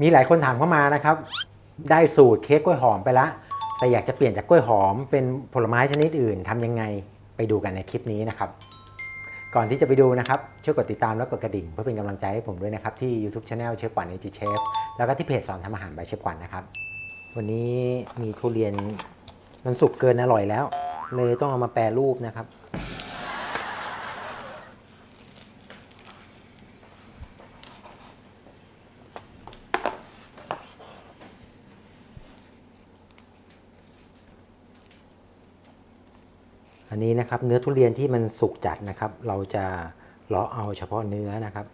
มีหลายคนถามเข้ามานะครับ ได้สูตรเค้กกล้วยหอมไปละ แต่อยากจะเปลี่ยนจากกล้วยหอมเป็นผลไม้ชนิดอื่นทำยังไงไปดูกันในคลิปนี้นะครับก่อนที่จะไปดูนะครับ ช่วยกดติดตามและกดกระดิ่ง เพื่อเป็นกำลังใจให้ผมด้วยนะครับ ที่ YouTube Channel เชฟกวันเอจิเชฟแล้วก็ที่เพจสอนทำอาหารบายเชฟกวันนะครับ วันนี้มีทุเรียนมันสุกเกินอร่อยแล้ว เลยต้องเอามาแปรรูปนะครับ อันนี้นะครับเนื้อทุเรียนที่มันสุกจัดนะครับ เราจะเลาะเอาเฉพาะเนื้อนะครับ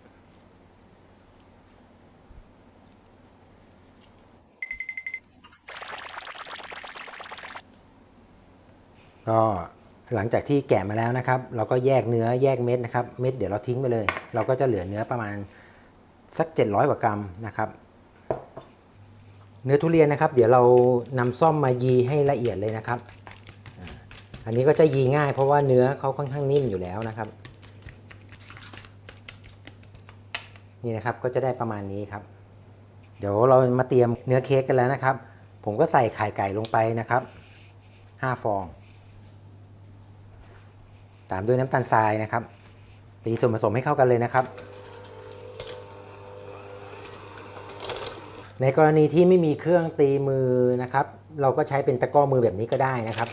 ก็หลังจากที่แกะมาแล้วนะครับ เราก็แยกเนื้อแยกเม็ดนะครับ เม็ดเดี๋ยวเราทิ้งไปเลย เราก็จะเหลือเนื้อประมาณสัก 700กว่ากรัมนะครับ เนื้อทุเรียนนะครับ เดี๋ยวเรานำซ่อมมายีให้ละเอียดเลยนะครับ อันนี้ก็จะยีง่ายเพราะว่าเนื้อเขาค่อนข้างนิ่มอยู่แล้วนะครับ นี่นะครับก็จะได้ประมาณนี้ครับ เดี๋ยวเรามาเตรียมเนื้อเค้กกันแล้วนะครับ ผมก็ใส่ไข่ไก่ลงไปนะครับ 5 ฟอง ตามด้วยน้ำตาลทรายนะครับตีส่วนผสมให้เข้ากันเลยนะครับ ในกรณีที่ไม่มีเครื่องตีมือนะครับ เราก็ใช้เป็นตะกร้อมือแบบนี้ก็ได้นะครับ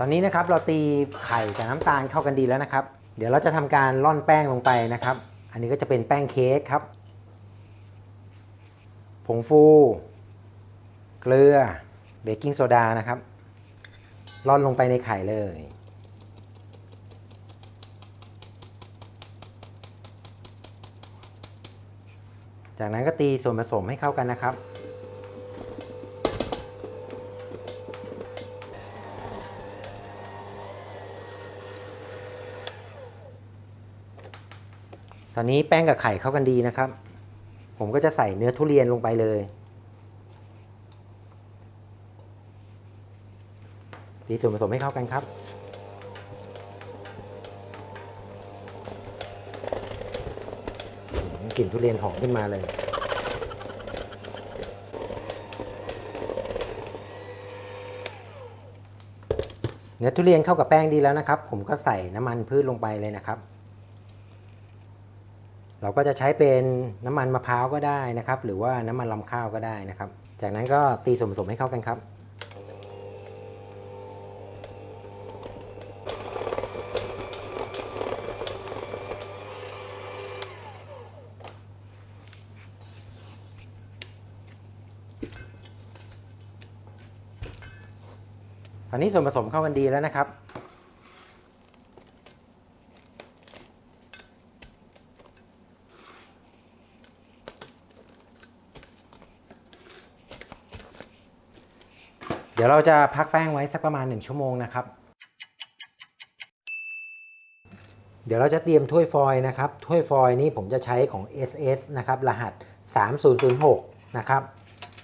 ตอนนี้นะครับเราตีไข่กับน้ำตาลเข้ากันดีแล้วนะครับ เดี๋ยวเราจะทำการร่อนแป้งลงไปนะครับ อันนี้ก็จะเป็นแป้งเค้กครับ ผงฟู เกลือเบกกิ้งโซดานะครับร่อนลงไปในไข่เลย จากนั้นก็ตีส่วนผสมให้เข้ากันนะครับ ตอนนี้แป้งกับไข่เข้ากันดีนะครับ ผมก็จะใส่เนื้อทุเรียนลงไปเลย ตีส่วนผสมให้เข้ากันครับ กลิ่นทุเรียนหอมขึ้นมาเลย เนื้อทุเรียนเข้ากับแป้งดีแล้วนะครับ ผมก็ใส่น้ำมันพืชลงไปเลยนะครับ เราก็จะใช้เป็นน้ำมันมะพร้าวก็ได้นะครับ หรือว่าน้ำมันลำข้าวก็ได้นะครับ จากนั้นก็ตีส่วนผสมให้เข้ากันครับตอนนี้ส่วนผสมเข้ากันดีแล้วนะครับ ดี๋ยวเราจะพักแป้งไว้สักประมาณ 1 ชั่วโมงนะครับ เดี๋ยวเราจะเตรียมถ้วยฟอยนะครับ ถ้วยฟอยนี้ผมจะใช้ของ SS นะครับ รหัส 3006 นะครับ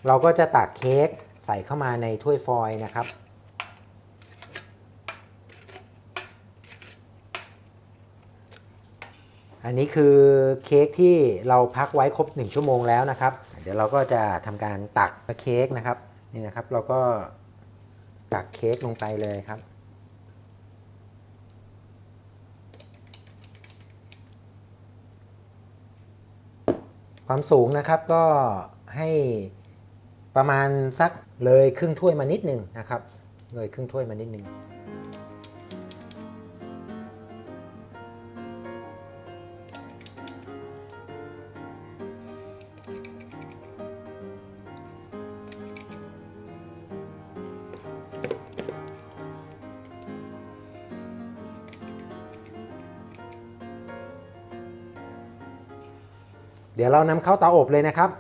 เราก็จะตักเค้กใส่เข้ามาในถ้วยฟอยนะครับอันนี้คือเค้กที่เราพักไว้ครบ 1 ชั่วโมงแล้วนะครับ เดี๋ยวเราก็จะทำการตักเค้กนะครับนี่นะครับ เราก็ ตักเค้กลงไปเลยครับ ความสูงนะครับก็ให้ประมาณสักเลยครึ่งถ้วยมานิดหนึงนะครับ เลยครึ่งถ้วยมานิดหนึง เดี๋ยวเรานำเข้าเตาอบเลยนะครับ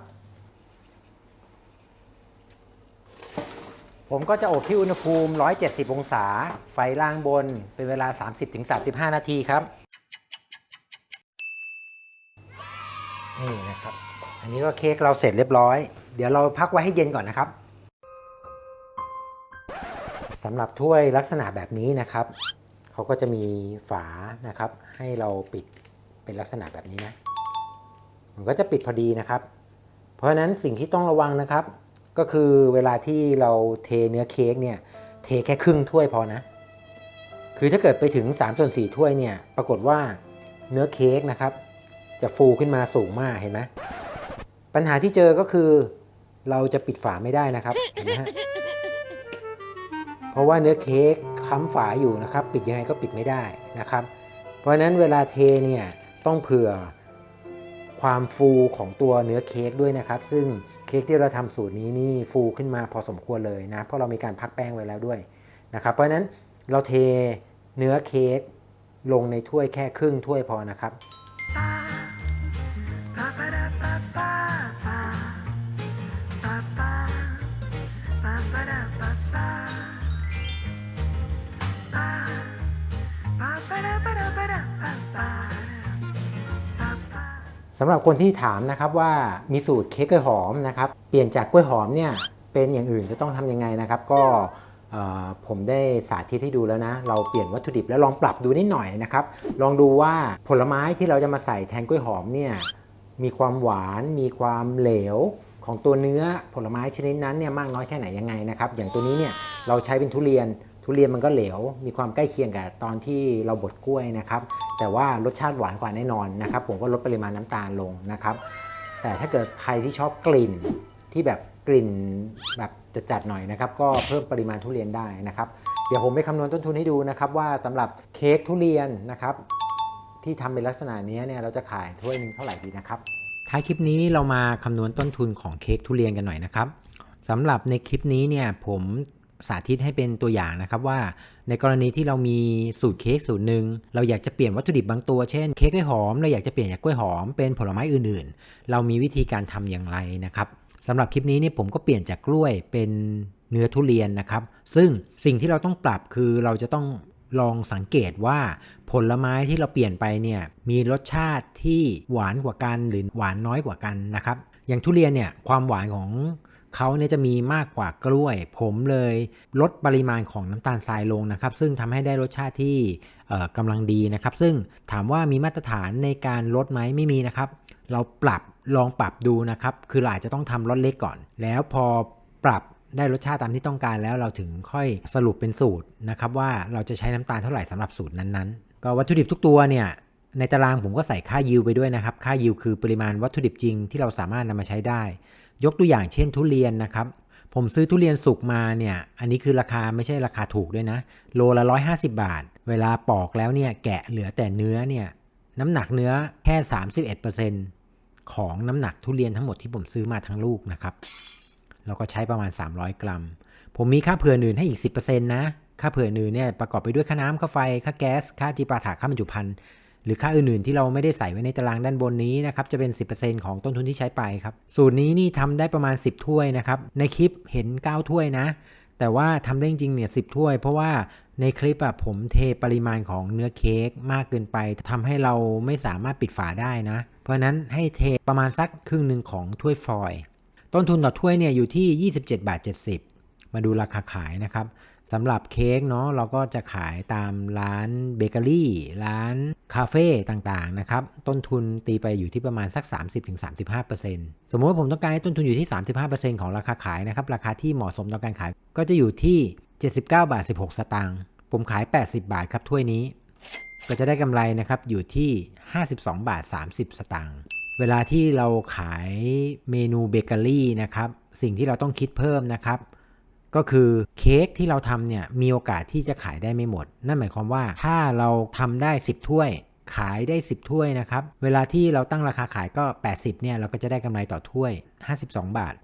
ผมก็จะอบที่อุณหภูมิ 170 องศา ไฟล่างบนเป็นเวลา 30-35 นาทีครับ นี่นะครับ อันนี้ก็เค้กเราเสร็จเรียบร้อย เดี๋ยวเราพักไว้ให้เย็นก่อนนะครับสำหรับถ้วยลักษณะแบบนี้นะครับ เขาก็จะมีฝานะครับ ให้เราปิดเป็นลักษณะแบบนี้นะ มันก็จะปิดพอดีนะครับ เพราะฉะนั้นสิ่งที่ต้องระวังนะครับ ก็คือเวลาที่เราเทเนื้อเค้กเนี่ยเทแค่ครึ่งถ้วยพอนะ คือถ้าเกิดไปถึง3ส่วน4ถ้วยเนี่ยปรากฏว่าเนื้อเค้กนะครับ จะฟูขึ้นมาสูงมากเห็นไหมปัญหาที่เจอก็คือ เราจะปิดฝาไม่ได้นะครับเห็นไหมฮะเพราะว่าเนื้อเค้กค้ำฝาอยู่นะครับ ปิดยังไงก็ปิดไม่ได้นะครับ เพราะฉะนั้นเวลาเทเนี่ยต้องเผื่อ ความฟูของตัวเนื้อเค้กด้วยนะครับ ซึ่งเค้กที่เราทำสูตรนี้นี่ฟูขึ้นมาพอสมควรเลยนะ เพราะเรามีการพักแป้งไว้แล้วด้วยนะครับ เพราะฉะนั้นเราเทเนื้อเค้กลงในถ้วยแค่ครึ่งถ้วยพอนะครับำหรับคนที่ถามนะครับว่ามีสูตรเค้กกล้วยหอมนะครับ เปลี่ยนจากกล้วยหอมเนี่ยเป็นอย่างอื่นจะต้องทำยังไงนะครับ ก็ผมได้สาธิตให้ดูแล้วนะ เราเปลี่ยนวัตถุดิบแล้วลองปรับดูนิดหน่อยนะครับ ลองดูว่าผลไม้ที่เราจะมาใส่แทนกล้วยหอมเนี่ยมีความหวานมีความเหลวของตัวเนื้อผลไม้ชนิดนั้นเนี่ยมากน้อยแค่ไหนยังไงนะครับ อย่างตัวนี้เนี่ยเราใช้เป็นทุเรียนทุเรียนมันก็เหลว มีความใกล้เคียงกับตอนที่เราบดกล้วยนะครับ แต่ว่ารสชาติหวานกว่าแน่นอนนะครับผมก็ลดปริมาณน้ำตาลลงนะครับ แต่ถ้าเกิดใครที่ชอบกลิ่นที่แบบกลิ่นแบบจัดๆหน่อยนะครับ ก็เพิ่มปริมาณทุเรียนได้นะครับ เดี๋ยวผมไปคำนวณต้นทุนให้ดูนะครับ ว่าสำหรับเค้กทุเรียนนะครับที่ทำเป็นลักษณะนี้เนี่ยเราจะขายถ้วยหนึงเท่าไหร่ดีนะครับท้ายคลิปนี้เรามาคำนวณต้นทุนของเค้กทุเรียนกันหน่อยนะครับสำหรับในคลิปนี้เนี่ยผม สาธิตให้เป็นตัวอย่างนะครับว่า ในกรณีที่เรามีสูตรเค้กสูตรหนึ่งเราอยากจะเปลี่ยนวัตถุดิบบางตัวเช่นเค้กกล้วยหอมเราอยากจะเปลี่ยนจากกล้วยหอมเป็นผลไม้อื่นๆ เรามีวิธีการทำอย่างไรนะครับสำหรับคลิปนี้เนี่ยผมก็เปลี่ยนจากกล้วยเป็นเนื้อทุเรียนนะครับ ซึ่งสิ่งที่เราต้องปรับคือเราจะต้องลองสังเกตว่าผลไม้ที่เราเปลี่ยนไปเนี่ยมีรสชาติที่หวานกว่ากันหรือหวานน้อยกว่ากันนะครับ อย่างทุเรียนเนี่ยความหวานของ เขาเนี่ยจะมีมากกว่ากล้วย ผมเลยลดปริมาณของน้ำตาลทรายลงนะครับ ซึ่งทำให้ได้รสชาติที่กำลังดีนะครับ ซึ่งถามว่ามีมาตรฐานในการลดไหมไม่มีนะครับ เราปรับลองปรับดูนะครับ คือเราอาจจะต้องทำรสเล็กก่อน แล้วพอปรับได้รสชาติตามที่ต้องการแล้วเราถึงค่อยสรุปเป็นสูตรนะครับว่าเราจะใช้น้ำตาลเท่าไหร่สำหรับสูตรนั้นๆ ก็วัตถุดิบทุกตัวเนี่ยในตารางผมก็ใส่ค่ายิวไปด้วยนะครับ ค่ายิวคือปริมาณวัตถุดิบจริงที่เราสามารถนำมาใช้ได้ ยกตัวอย่างเช่นทุเรียนนะครับ ผมซื้อทุเรียนสุกมาเนี่ย อันนี้คือราคาไม่ใช่ราคาถูกด้วยนะ โลละ 150 บาท เวลาปอกแล้วเนี่ยแกะเหลือแต่เนื้อเนี่ย น้ำหนักเนื้อแค่ 31%ของน้ำหนักทุเรียนทั้งหมดที่ผมซื้อมาทั้งลูกนะครับเราก็ใช้ประมาณ 300 กรัม ผมมีค่าเผื่ออื่นให้อีก 10%นะ ค่าเผื่ออื่นเนี่ยประกอบไปด้วยค่าน้ำค่าไฟ ค่าแก๊ส ค่าจีปาถะค่าบรรจุภัณฑ์ หรือค่าอื่นๆที่เราไม่ได้ใส่ไว้ในตารางด้านบนนี้นะครับจะเป็น 10%ของต้นทุนที่ใช้ไปครับสูตรนี้นี่ทำได้ประมาณ 10 ถ้วยนะครับในคลิปเห็น 9 ถ้วยนะ แต่ว่าทำได้จริงๆเนี่ยสิถ้วย เพราะว่าในคลิปอะผมเทปริมาณของเนื้อเค้กมากเกินไปทำให้เราไม่สามารถปิดฝาได้นะ เพราะนั้นให้เทประมาณสักครึ่งหนึ่งของถ้วยฟอยล์ต้นทุนต่อถ้วยเนี่ยอยู่ที่ 27 บาท 70 มาดูราคาขายนะครับ สำหรับเค้กเนาะเราก็จะขายตามร้านเบเกอรี่ ร้านคาเฟ่ต่างๆนะครับ ต้นทุนตีไปอยู่ที่ประมาณสัก 30-35%สมมติว่าผมต้องการให้ต้นทุนอยู่ที่ 35%ของราคาขายนะครับ ราคาที่เหมาะสมต่อการขาย ก็จะอยู่ที่ 79 บาท 16 สตางค์ผมขาย 80 บาทครับถ้วยนี้ ก็จะได้กำไรนะครับอยู่ที่ 52 บาท 30 สตางค์เวลาที่เราขายเมนูเบเกอรี่นะครับสิ่งที่เราต้องคิดเพิ่มนะครับ ก็คือเค้กที่เราทำเนี่ยมีโอกาสที่จะขายได้ไม่หมด นั่นหมายความว่าถ้าเราทำได้ 10 ถ้วย ขายได้ 10 ถ้วยนะครับ เวลาที่เราตั้งราคาขายก็ 80เนี่ยเราก็จะได้กำไรต่อถ้วย 52 บาท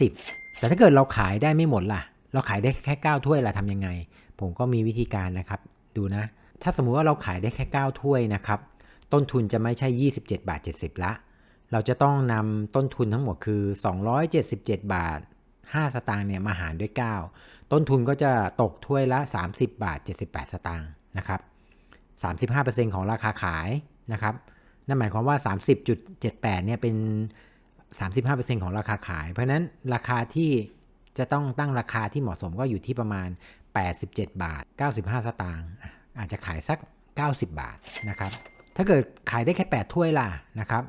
30 แต่ถ้าเกิดเราขายได้ไม่หมดล่ะ เราขายได้แค่ 9 ถ้วยล่ะทำยังไง ผมก็มีวิธีการนะครับ ดูนะ ถ้าสมมุติว่าเราขายได้แค่ 9 ถ้วยนะครับ ต้นทุนจะไม่ใช่ 27 บาท 70 ละ เราจะต้องนำต้นทุนทั้งหมดคือ 277 บาท 5 สตางค์เนี่ยมาหารด้วย 9 ต้นทุนก็จะตกถ้วยละ 30 บาท 78 สตางค์นะครับ 35%ของราคาขายนะครับ นั่นหมายความว่า 30.78 เนี่ยเป็น 35%ของราคาขาย เพราะนั้นราคาที่จะต้องตั้งราคาที่เหมาะสมก็อยู่ที่ประมาณ 87 บาท 95 สตางค์อาจจะขายสัก 90 บาทนะครับ ถ้าเกิดขายได้แค่ 8 ถ้วยล่ะนะครับ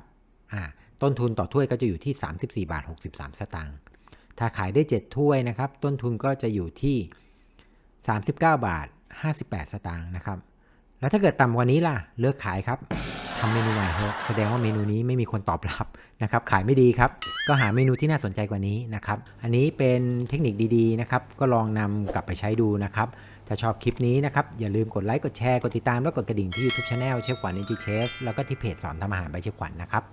ต้นทุนต่อถ้วยก็จะอยู่ที่ 34 บาท 63 สตางค์ ถ้าขายได้ 7 ถ้วยนะครับ ต้นทุนก็จะอยู่ที่ 39 บาท 58 สตางค์นะครับ แล้วถ้าเกิดต่ำกว่านี้ล่ะ เลิกขายครับทำเมนูใหม่เถอะแสดงว่าเมนูนี้ไม่มีคนตอบรับนะครับ ขายไม่ดีครับ ก็หาเมนูที่น่าสนใจกว่านี้นะครับ อันนี้เป็นเทคนิคดีๆนะครับ ก็ลองนำกลับไปใช้ดูนะครับ ถ้าชอบคลิปนี้นะครับ อย่าลืมกดไลค์ กดแชร์ กดติดตาม แล้วกดกระดิ่งที่ YouTube Channel เชฟขวัญ NG Chef แล้วก็ที่เพจสอนทำอาหารใบเชฟขวัญนะครับ